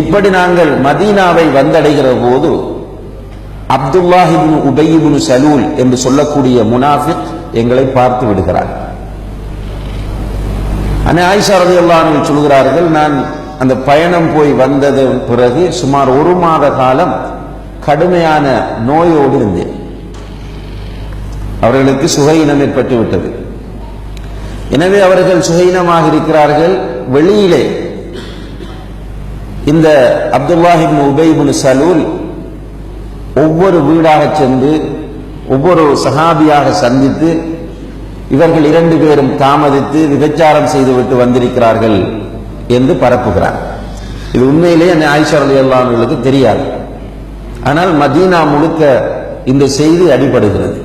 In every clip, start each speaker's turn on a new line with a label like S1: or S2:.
S1: இப்படி நாங்கள் மதீனாவை வந்தடைகிற போது அப்துல்லாஹிபின் உபயிபின் சலூல் என்று சொல்லக்கூடிய முனாஃபிக் எங்களை பார்த்து விடுகிறார். அண்ணே ஆயிஷா ரலியல்லாஹு சொல்கிறார்கள் நான் அந்த பயணம் போய் வந்தது பிறகு சுமார் ஒரு மாத காலம் கடுமையான நோயோடு இருந்தேன். அவர்களுக்கு சுகையினம் ஏற்பட்டு விட்டது எனவே அவர்கள் சுகையினமாக இருக்கிறார்கள். வெளியிலே இந்த அப்துல்லாஹிபின் உபைபின் சலூல் ஒவ்வொரு வீடாக சென்று ஒவ்வொரு சஹாபியாக சந்தித்து இவர்கள் இரண்டு பேரும் தாமதித்து விபச்சாரம் செய்துவிட்டு வந்திருக்கிறார்கள் என்று பரப்புகிறார். இது உண்மையிலே அந்த ஆயிஷா அலி அல்லாமர்களுக்கு தெரியாது. ஆனால் மதீனா முழுக்க இந்த செய்தி அடிபடுகிறது.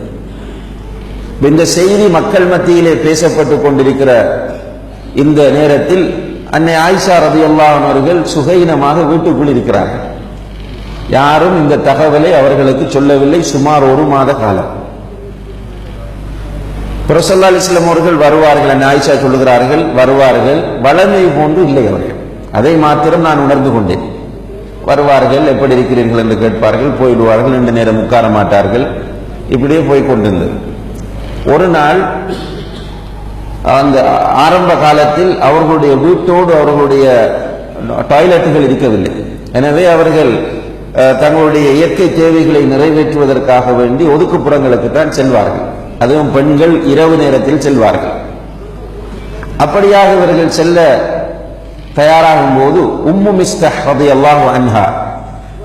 S1: இந்த செய்தி மக்கள் மத்தியிலே பேசப்பட்டு கொண்டிருக்கிற இந்த நேரத்தில் அன்னை ஆயிஷா ரதியுல்லான் அவர்கள் சுகையினமாக வீட்டுக்குள் இருக்கிறார்கள். யாரும் இந்த தகவலை அவர்களுக்கு சொல்லவில்லை சுமார் ஒரு மாத காலம். புரசல்லா அலிஸ்லாம் அவர்கள் வருவார்கள் அன்னை ஆயிஷா சொல்லுகிறார்கள் வருவார்கள். வளமை போன்று இல்லை அவர்கள். அதை மாத்திரம் நான் உணர்ந்து கொண்டேன். வருவார்கள் எப்படி இருக்கிறீர்கள் என்று கேட்பார்கள் போயிடுவார்கள் ரெண்டு நேரம் உட்கார மாட்டார்கள். இப்படியே போய் கொண்டிருந்தது. ஒரு நாள் அந்த ஆரம்ப காலத்தில் அவர்களுடைய வீட்டோடு அவர்களுடைய டாய்லெட்டுகள் இருக்கவில்லை. எனவே அவர்கள் அஹ், தங்களுடைய இயற்கை தேவைகளை நிறைவேற்றுவதற்காக வேண்டி ஒதுக்குப்புறங்களுக்கு தான் செல்வார்கள். அதுவும் பெண்கள் இரவு நேரத்தில் செல்வார்கள். அப்படியாக இவர்கள் செல்ல தயாராகும் போது உம்மு மிஸ்தஹ் ரலியல்லாஹு அன்ஹா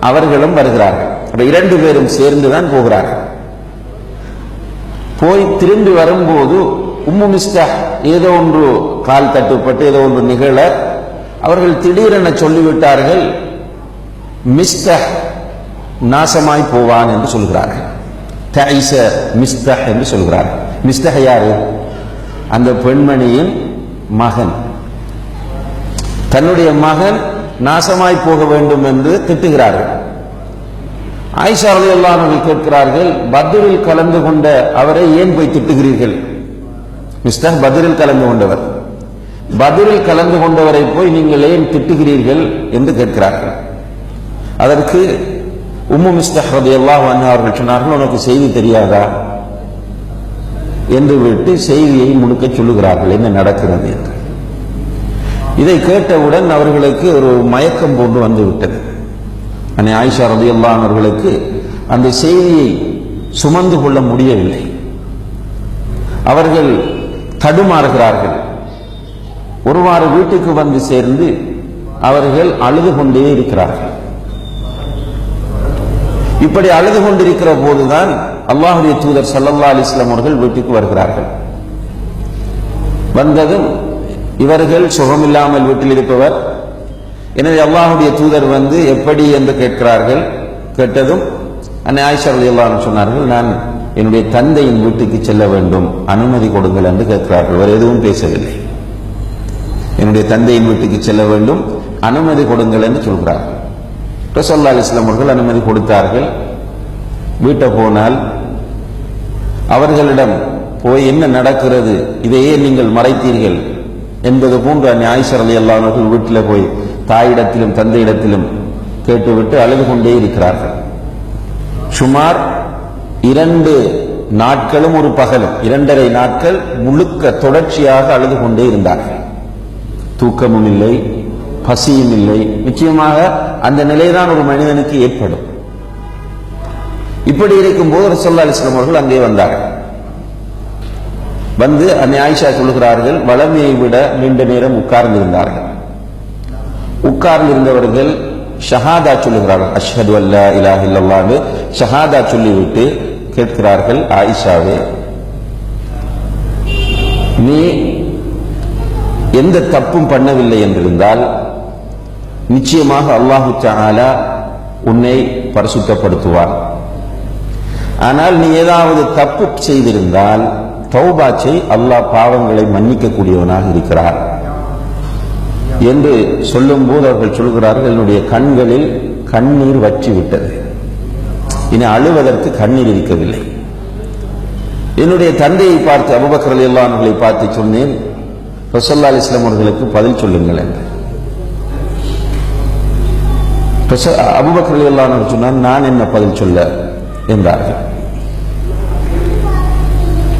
S1: அவர்களும் வருகிறார்கள். அப்ப இரண்டு பேரும் சேர்ந்து தான் போகிறார்கள். போய் திரும்பி வரும்போது உம்மு மிஸ்டஹ் ஏதோ ஒன்று கால் தட்டுப்பட்டு ஏதோ ஒன்று நிகழ அவர்கள் திடீரென சொல்லிவிட்டார்கள் மிஸ்டஹ் நாசமாய் போவான் என்று சொல்கிறார்கள். தைச மிஸ்தஹ் என்று சொல்கிறார்கள். மிஸ்தஹ் யாரு? அந்த பெண்மணியின் மகன். தன்னுடைய மகன் நாசமாய் போக வேண்டும் என்று திட்டுகிறார்கள். ஆயிஷா ரலியல்லாஹு அவர்கள் கேட்கிறார்கள் பத்ரில் கலந்து கொண்ட அவரை ஏன் போய் திட்டுகிறீர்கள்? மிஸ்டர் பதிலில் கலந்து கொண்டவர். பதிலில் கலந்து கொண்டவரை போய் நீங்கள் ஏன் திட்டுகிறீர்கள் என்று கேட்கிறார்கள். அதற்கு உம்மு மிஸ்டர் எல்லாம் அவர்கள் சொன்னார்கள் உனக்கு செய்தி தெரியாதா? என்று விட்டு செய்தியை முழுக்க சொல்லுகிறார்கள். என்ன நடக்கிறது என்று. இதை கேட்டவுடன் அவர்களுக்கு ஒரு மயக்கம் போன்று வந்து விட்டது அன்னை ஆயிஷா ரலியல்லாஹு அவர்களுக்கு அந்த செய்தியை சுமந்து கொள்ள முடியவில்லை. அவர்கள் தடுமாறுகிறார்கள். ஒருவாறு வீட்டுக்கு வந்து சேர்ந்து அவர்கள் அழுது கொண்டே இருக்கிறார்கள். இப்படி அழுது கொண்டிருக்கிற போதுதான் அல்லாஹுடைய தூதர் சல்லல்லா அலிஸ்லாம் அவர்கள் வீட்டுக்கு வருகிறார்கள். வந்ததும் இவர்கள் சுகமில்லாமல் வீட்டில் இருப்பவர். எனவே அல்லாஹுடைய தூதர் வந்து எப்படி என்று கேட்கிறார்கள். கேட்டதும் அன்னை ஆயிஷா ரலியல்லாஹு சொன்னார்கள் நான் என்னுடைய தந்தையின் வீட்டுக்கு செல்ல வேண்டும். அனுமதி கொடுங்கள் என்று கேட்கிறார்கள். அவர் எதுவும் பேசவில்லை. என்னுடைய தந்தையின் வீட்டுக்கு செல்ல வேண்டும். அனுமதி கொடுங்கள் என்று சொல்கிறார்கள். ரசோல்லா இஸ்லாம் அவர்கள் அனுமதி கொடுத்தார்கள். வீட்டை போனால் அவர்களிடம் போய் என்ன நடக்கிறது? இதையே நீங்கள் மறைத்தீர்கள். என்பது போன்ற அன்னை ஆயிஷா ரலியல்லாஹு வீட்டில் போய் தாயிடத்திலும் தந்தையிடத்திலும் கேட்டுவிட்டு அழுது கொண்டே இருக்கிறார்கள். சுமார் இரண்டு நாட்களும் ஒரு பகலும். இரண்டரை நாட்கள் முழுக்க தொடர்ச்சியாக அழுது கொண்டே இருந்தார்கள். தூக்கமும் இல்லை பசியும் இல்லை. நிச்சயமாக அந்த நிலைதான் ஒரு மனிதனுக்கு ஏற்படும். இப்படி இருக்கும்போது ரசல்லா அலிஸ்லாம் அவர்கள் அங்கே வந்தார்கள். வந்து அன்னை ஆயிஷா சொல்கிறார்கள் வளமையை விட நீண்ட நேரம் உட்கார்ந்திருந்தார்கள். உட்கார்ந்திருந்தவர்கள் ஷஹாதா சொல்லுகிறார்கள் அஷ்ஹது அல்லா இலாஹ இல்லல்லாஹு ஷஹாதா சொல்லிவிட்டு கேட்கிறார்கள் ஆயிஷாவே. நீ எந்த தப்பும் பண்ணவில்லை என்றிருந்தால் நிச்சயமாக அல்லாஹு தஆலா உன்னை பரிசுத்தப்படுத்துவார். ஆனால் நீ ஏதாவது தப்பு செய்திருந்தால் தௌபாச்சை அல்லாஹ் பாவங்களை மன்னிக்கக்கூடியவனாக இருக்கிறார். என்று சொல்லும்போது அவர்கள் சொல்கிறார்கள் என்னுடைய கண்களில் கண்ணீர் வற்றி விட்டது இனி அழுவதற்கு கண்ணீர் இருக்கவில்லை என்னுடைய தந்தையை பார்த்து அபுபக்கர் அலியல்லாஹு அவர்களை பார்த்து சொன்னேன். ரசல்லா அலிஸ்லாம் அவர்களுக்கு பதில் சொல்லுங்கள் என்று. இப்ப ச- அபூபக்கர் சொன்னார் நான் என்ன பதில் சொல்ல என்றார்கள்.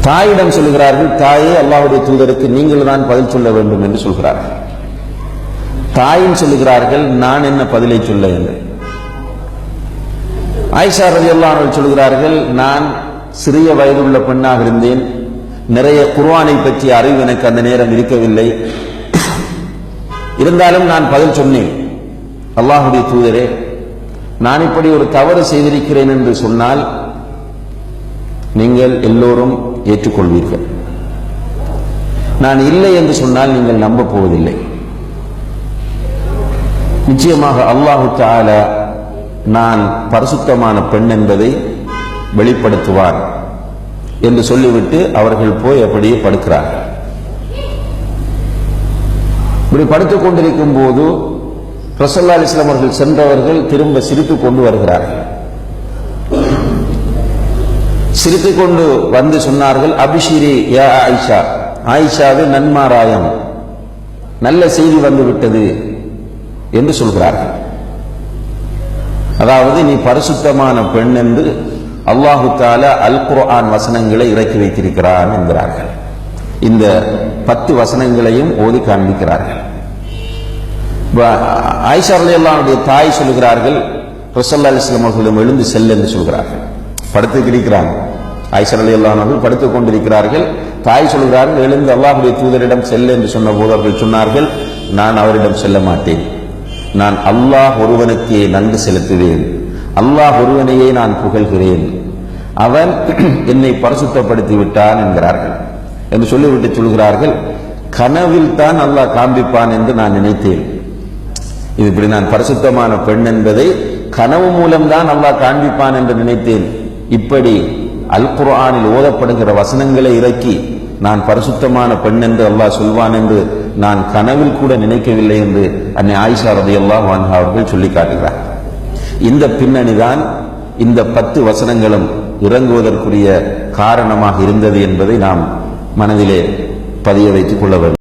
S1: தாயிடம் சொல்லுகிறார்கள் தாயே அல்லாஹுடைய தூதருக்கு நீங்கள் தான் பதில் சொல்ல வேண்டும் என்று சொல்கிறார்கள். தாயும் சொல்லுகிறார்கள் நான் என்ன பதிலை சொல்ல என்று. ஆயிஷா ரலியல்லாஹு சொல்கிறார்கள் நான் சிறிய வயதுள்ள பெண்ணாக இருந்தேன். நிறைய குர்வானை பற்றிய அறிவு எனக்கு அந்த நேரம் இருக்கவில்லை. இருந்தாலும் நான் பதில் சொன்னேன். அல்லாஹுடைய தூதரே நான் இப்படி ஒரு தவறு செய்திருக்கிறேன் என்று சொன்னால் நீங்கள் எல்லோரும் ஏற்றுக்கொள்வீர்கள். நான் இல்லை என்று சொன்னால் நீங்கள் நம்ப போவதில்லை. நிச்சயமாக அல்லாஹு தாலா நான் பரிசுத்தமான பெண் என்பதை வெளிப்படுத்துவான் என்று சொல்லிவிட்டு அவர்கள் போய் அப்படியே படுக்கிறார்கள். இப்படி படுத்துக் கொண்டிருக்கும் போது ரசல்லா அலிஸ்லாம் அவர்கள் சென்றவர்கள் திரும்ப சிரித்துக் கொண்டு வருகிறார்கள். சிரித்துக் கொண்டு வந்து சொன்னார்கள் அபிஷிரி யா ஆயிஷா ஆயிஷாவே நன்மாராயம் நல்ல செய்தி வந்து விட்டது என்று சொல்கிறார்கள். அதாவது நீ பரிசுத்தமான பெண் என்று அல்லாஹு தால அல் குர்ஆன் வசனங்களை இறக்கி வைத்திருக்கிறான் என்கிறார்கள். இந்த பத்து வசனங்களையும் ஓதி காண்பிக்கிறார்கள். இப்ப ஆயிஷா அல்லாவுடைய தாய் சொல்லுகிறார்கள் ரசல்லா அலிஸ்லாம் அவர்களிடம் எழுந்து செல் என்று சொல்கிறார்கள். படுத்து கிடைக்கிறாங்க ஆயிஷா அலி அல்லாஹர்கள் படுத்துக் கொண்டிருக்கிறார்கள். தாய் சொல்கிறார்கள் எழுந்து அல்லாஹுடைய தூதரிடம் செல் என்று சொன்னபோது அவர்கள் சொன்னார்கள் நான் அவரிடம் செல்ல மாட்டேன். நான் அல்லாஹ் ஒருவனுக்கே நன்கு செலுத்துவேன். அல்லாஹ் ஒருவனையே நான் புகழ்கிறேன். அவன் என்னை பரிசுத்தப்படுத்தி விட்டான் என்கிறார்கள். என்று சொல்லிவிட்டு சொல்கிறார்கள் கனவில் தான் அல்லாஹ் காண்பிப்பான் என்று நான் நினைத்தேன். இது இப்படி நான் பரிசுத்தமான பெண் என்பதை கனவு மூலம்தான் அல்லாஹ் காண்பிப்பான் என்று நினைத்தேன். இப்படி அல் குரானில் ஓதப்படுகிற வசனங்களை இறக்கி நான் பரிசுத்தமான பெண் என்று அல்லாஹ் சொல்வான் என்று நான் கனவில் கூட நினைக்கவில்லை என்று அன்னை ஆயிஷா அல்லாஹ் அன்ஹா அவர்கள் சொல்லி காட்டுகிறார் இந்த பின்னணிதான் இந்த பத்து வசனங்களும் இறங்குவதற்குரிய காரணமாக இருந்தது என்பதை நாம் மனதிலே பதிய வைத்துக் கொள்ள வேண்டும்.